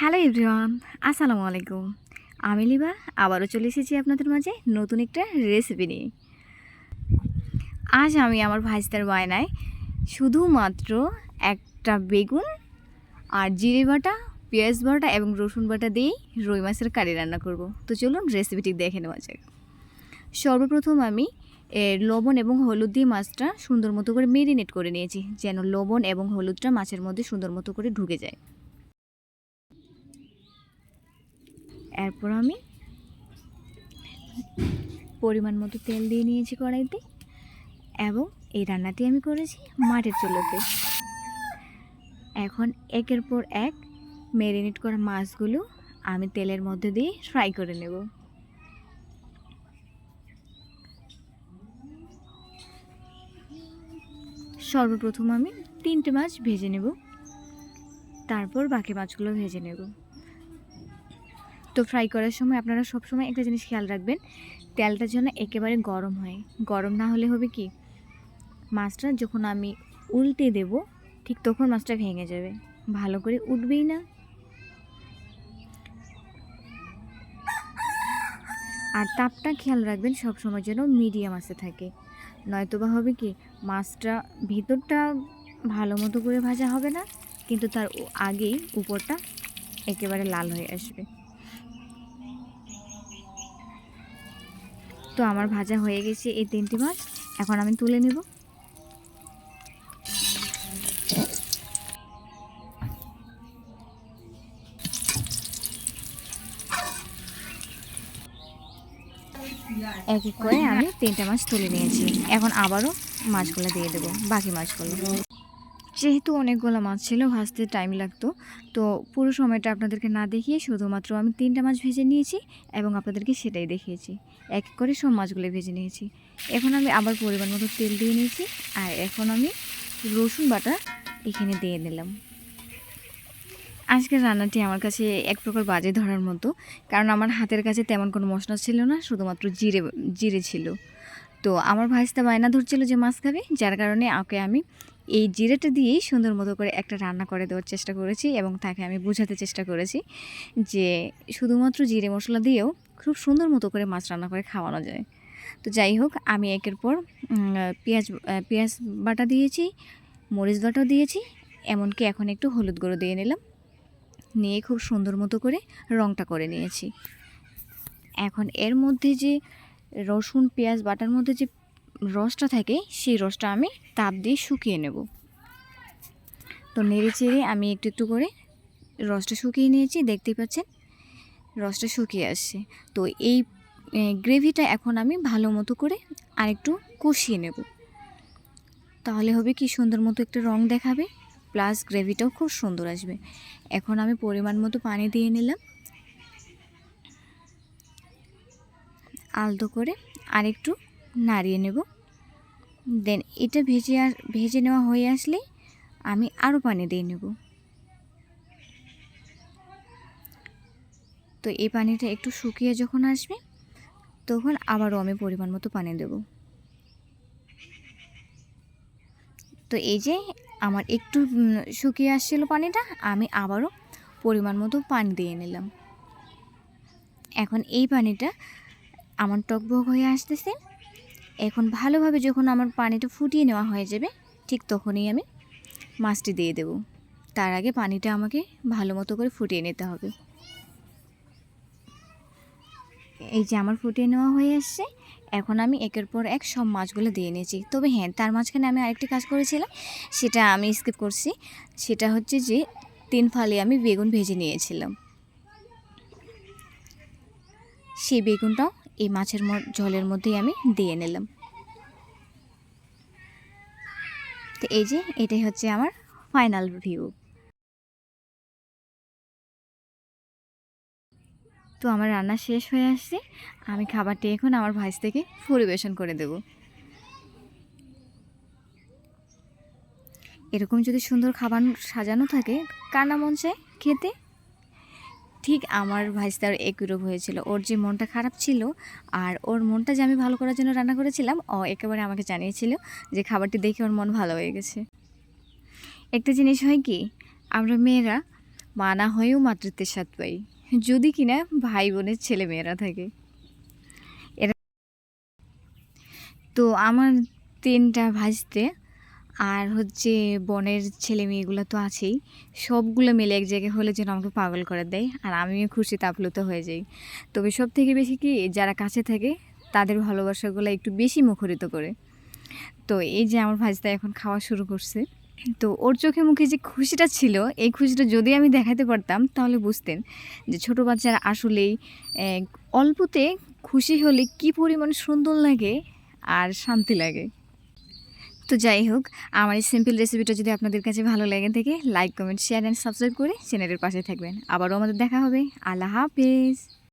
Hello everyone, আসসালামু আলাইকুম। আমি লিবা, আবারও চলে এসেছি আপনাদের মাঝে নতুন একটা রেসিপি নিয়ে। আজ আমি আমার ভাইস্তার বায়নায় শুধুমাত্র একটা বেগুন আর জিরে বাটা, পেঁয়াজ বাটা এবং রসুন বাটা দিয়েই রুই মাছের কারি রান্না করব। তো চলুন রেসিপিটি দেখে নেওয়া যাক। সর্বপ্রথম আমি লবণ এবং হলুদ দিয়ে মাছটা সুন্দর মতো করে মেরিনেট করে নিয়েছি, যেন লবণ এবং হলুদটা মাছের মধ্যে সুন্দর মতো করে ঢুকে যায়। এরপর আমি পরিমাণ মতো তেল দিয়ে নিয়েছি কড়াইতে এবং এই রান্নাটি আমি করেছি মাটির চুলোতে। এখন একের পর এক ম্যারিনেট করা মাছগুলো আমি তেলের মধ্যে দিয়ে ফ্রাই করে নেব। সর্বপ্রথম আমি তিনটে মাছ ভেজে নেব। তারপর বাকি মাছগুলো ভেজে নেব। তো ফ্রাই করার সময় আপনারা সবসময় একটা জিনিস খেয়াল রাখবেন, তেলটা যেন একেবারে গরম হয়। গরম না হলে হবে কি? মাছটা যখন আমি উল্টে দেব, ঠিক তখন মাছটা ভেঙে যাবে। ভালো করে উঠবেই না। আর তাপটা খেয়াল রাখবেন, সবসময় যেন মিডিয়াম আসতে থাকে। নয়তোবা হবে কি? মাছটা ভিতরটা ভালো মতো করে ভাজা হবে না, কিন্তু তার আগেই উপরটা একেবারে লাল হয়ে আসবে। তো আমার ভাজা হয়ে গেছে এই তিনটি মাছ। এখন আমি তুলে নেব। এক এক করে আমি তিনটা মাছ তুলে নিয়েছি। এখন আবারও মাছগুলো দিয়ে দেবো, বাকি মাছগুলো। যেহেতু অনেকগুলো মাছ ছিল, ভাজতে টাইম লাগতো, তো পুরো সময়টা আপনাদেরকে না দেখিয়ে শুধুমাত্র আমি তিনটা মাছ ভেজে নিয়েছি এবং আপনাদেরকে সেটাই দেখিয়েছি। এক করে সব মাছগুলো ভেজে নিয়েছি। এখন আমি আবার পরিমাণ মতো তেল দিয়ে নিয়েছি আর এখন আমি রসুন বাটা এখানে দিয়ে নিলাম আজকের রান্নাটি আমার কাছে এক প্রকার বাজে ধরার মতো, কারণ আমার হাতের কাছে তেমন কোনো মশলা ছিল না, শুধুমাত্র জিরে জিরে ছিল। তো আমার ভাইস্তা বায়না ধরছিল যে মাছ খাবে, যার কারণে ওকে আমি এই জিরেটা দিয়েই সুন্দর মতো করে একটা রান্না করে দেওয়ার চেষ্টা করেছি এবং তাকে আমি বোঝাতে চেষ্টা করেছি যে শুধুমাত্র জিরে মশলা দিয়েও খুব সুন্দর মতো করে মাছ রান্না করে খাওয়ানো যায়। তো যাই হোক, আমি একের পর পেঁয়াজ পেঁয়াজ বাটা দিয়েছি, মরিচ বাটাও দিয়েছি, এমনকি এখন একটু হলুদ গুঁড়ো দিয়ে নিলাম। নিয়ে খুব সুন্দর মতো করে রঙটা করে নিয়েছি। এখন এর মধ্যে যে রসুন, পেঁয়াজ বাটার মধ্যে যে রসটা থাকে, সেই রসটা আমি তাপ দিয়ে শুকিয়ে নেব। তো নেড়ে চেড়ে আমি একটু একটু করে রসটা শুকিয়ে নিয়েছি, দেখতেই পাচ্ছেন? রসটা শুকিয়ে আসছে। তো এই গ্রেভিটা এখন আমি ভালো মতো করে আরেকটু কষিয়ে নেব। তাহলে হবে কি, সুন্দর মতো একটা রং দেখাবে, প্লাস গ্রেভিটাও খুব সুন্দর আসবে। এখন আমি পরিমাণ মতো পানি দিয়ে নিলাম। আলতো করে আরেকটু নাড়িয়ে নেব। দেন এটা ভেজে ভেজে নেওয়া হয়ে আসলে আমি আরও পানি দিয়ে নেব। তো এই পানিটা একটু শুকিয়ে যখন আসবে, তখন আবারও আমি পরিমাণ মতো পানি দেব। তো এই যে আমার একটু শুকিয়ে আসছিল পানিটা, আমি আবারও পরিমাণ মতো পানি দিয়ে নিলাম। এখন এই পানিটা আমার টকবক হয়ে আসতেছে। এখন ভালোভাবে যখন আমার পানিটা ফুটিয়ে নেওয়া হয়ে যাবে, ঠিক তখনই আমি মাছটি দিয়ে দেব। তার আগে পানিটা আমাকে ভালো মতো করে ফুটিয়ে নিতে হবে। এই যে আমার ফুটিয়ে নেওয়া হয়ে এসছে এখন আমি একের পর এক সব মাছগুলো দিয়ে নিয়েছি। তবে হ্যাঁ তার মাঝখানে আমি আরেকটি কাজ করেছিলাম, সেটা আমি স্কিপ করছি। সেটা হচ্ছে যে তিন ফালি আমি বেগুন ভেজে নিয়েছিলাম। সেই বেগুনটাও এই মাছের ঝোলের মধ্যেই আমি দিয়ে নিলাম। তো এই যে এটাই হচ্ছে আমার ফাইনাল ভিউ তো আমার রান্না শেষ হয়ে আসছে। আমি খাবারটি এখন আমার ভাইস থেকে পরিবেশন করে দেব। এরকম যদি সুন্দর খাবার সাজানো থাকে, কার না মন চায় খেতে? ঠিক আমার ভাইস্তার একইরূপ হয়েছিল। ওর যে মনটা খারাপ ছিল আর ওর মনটা যে আমি ভালো করার জন্য রান্না করেছিলাম, ও একেবারে আমাকে জানিয়েছিল যে খাবারটি দেখে ওর মন ভালো হয়ে গেছে। একটা জিনিস হয় কি, আমরা মেয়েরা মা না হয়েও মাতৃত্বের স্বাদ পাই যদি কিনা ভাই বোনের ছেলে মেয়েরা থাকে। এরা তো আমার তিনটা ভাজতে আর হচ্ছে বনের ছেলে মেয়েগুলো তো আছেই, সবগুলো মিলে এক জায়গায় হলে যেন আমাকে পাগল করে দেয়, আর আমিও খুশিতে আপ্লুত হয়ে যাই। তবে সব থেকে বেশি কি, যারা কাছে থাকে, তাদের ভালোবাসাগুলো একটু বেশি মুখরিত করে। তো এই যে আমার ভাজটা এখন খাওয়া শুরু করছে, তো ওর চোখে মুখে যে খুশিটা ছিল, এই খুশিটা যদি আমি দেখাতে পারতাম, তাহলে বুঝতেন যে ছোট বাচ্চারা আসলেই অল্পতে খুশি হলে কি পরিমাণ সুন্দর লাগে আর শান্তি লাগে। তো যাই হোক, আমার এই সিম্পল রেসিপিটা যদি আপনাদের কাছে ভালো লাগে থেকে like comment share and subscribe করে চ্যানেলের পাশে থাকবেন। আবারও আমাদের দেখা হবে। আল্লাহ হাফেজ।